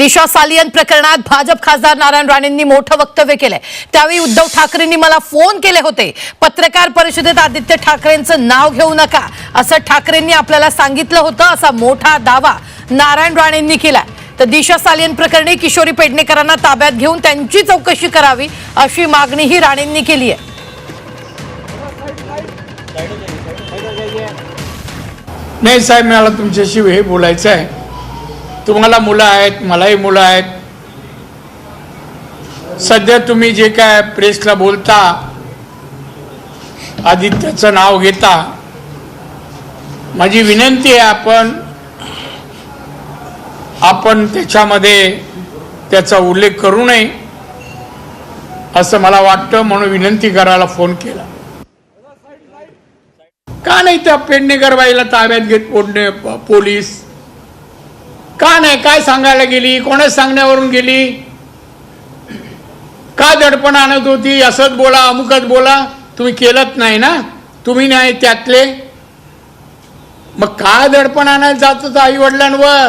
दिशा सालियन प्रकरणात भाजप खासदार नारायण राणेंनी मोठं वक्तव्य केलंय. त्यावेळी उद्धव ठाकरेंनी मला फोन केले होते पत्रकार परिषदेत आदित्य ठाकरेंचं नाव घेऊ नका असं ठाकरेंनी आपल्याला सांगितलं होतं असा मोठा दावा नारायण राणेंनी केलाय. तर दिशा सालियन प्रकरणी किशोरी पेडणेकरांना ताब्यात घेऊन त्यांची चौकशी करावी अशी मागणीही राणेंनी केली आहे. नाही साहेब मला तुमच्याशी हे बोलायचं आहे. तुम्हाला मुलं आहेत मलाही मुलं आहेत. सध्या तुम्ही जे काय प्रेसला बोलता आदित्याचं नाव घेता माझी विनंती आहे आपण आपण त्याच्यामध्ये त्याचा उल्लेख करू नये असं मला वाटतं म्हणून विनंती करायला फोन केला. का नाही त्या पेडणेकर बाईला ताब्यात घेत पोडणे पोलीस का नाही? काय सांगायला गेली? कोणाच सांगण्यावरून गेली? का दडपण आणत होती? असंच बोला अमुकच बोला. तुम्ही केलंच नाही ना? तुम्ही नाही त्यातले? मग का दडपण आणायला जात होतं आई वडिलांवर?